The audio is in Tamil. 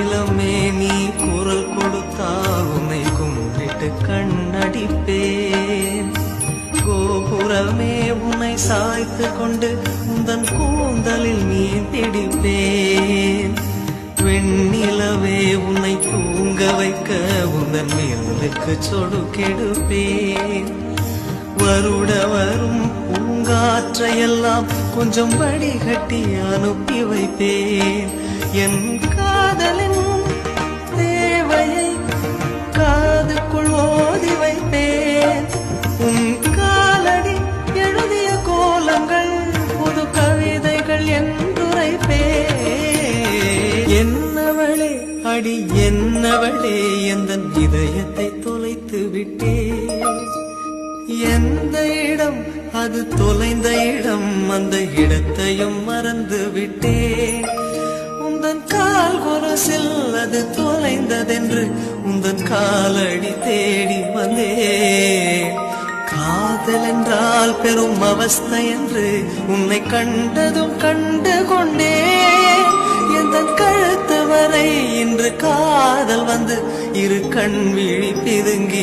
வெண்ணிலமே நீ குரல் கொடுத்தால் உன்னை கும்பிட்டு கண்ணடிப்பேன். கோபுரமே உன்னை சாய்த்து கொண்டு உந்தன் கூந்தலில் நீ திடிப்பேன். வெண்ணிலவே உன்னை தூங்க வைக்க உந்தன் மேலுக்கு சொடுக்கெடுப்பேன் வருட வரும் பூங்காற்றையெல்லாம் கொஞ்சம் வடிகட்டி அனுப்பி வைப்பேன். என் அடி என்னவளே எந்த இதயத்தை தொலைத்து விட்டே எந்த இடம் அது தொலைந்த இடம்? அந்த இடத்தையும் மறந்து விட்டே உந்தன் கால் கொரசில் அது தொலைந்ததென்று உந்தன் காலடி தேடி வந்தே காதல் என்றால் பெரும் அவஸ்தை என்று உன்னை கண்டதும் கண்டு கொண்டே எந்த காதல் வந்து இரு கண் விழி பிதுங்கி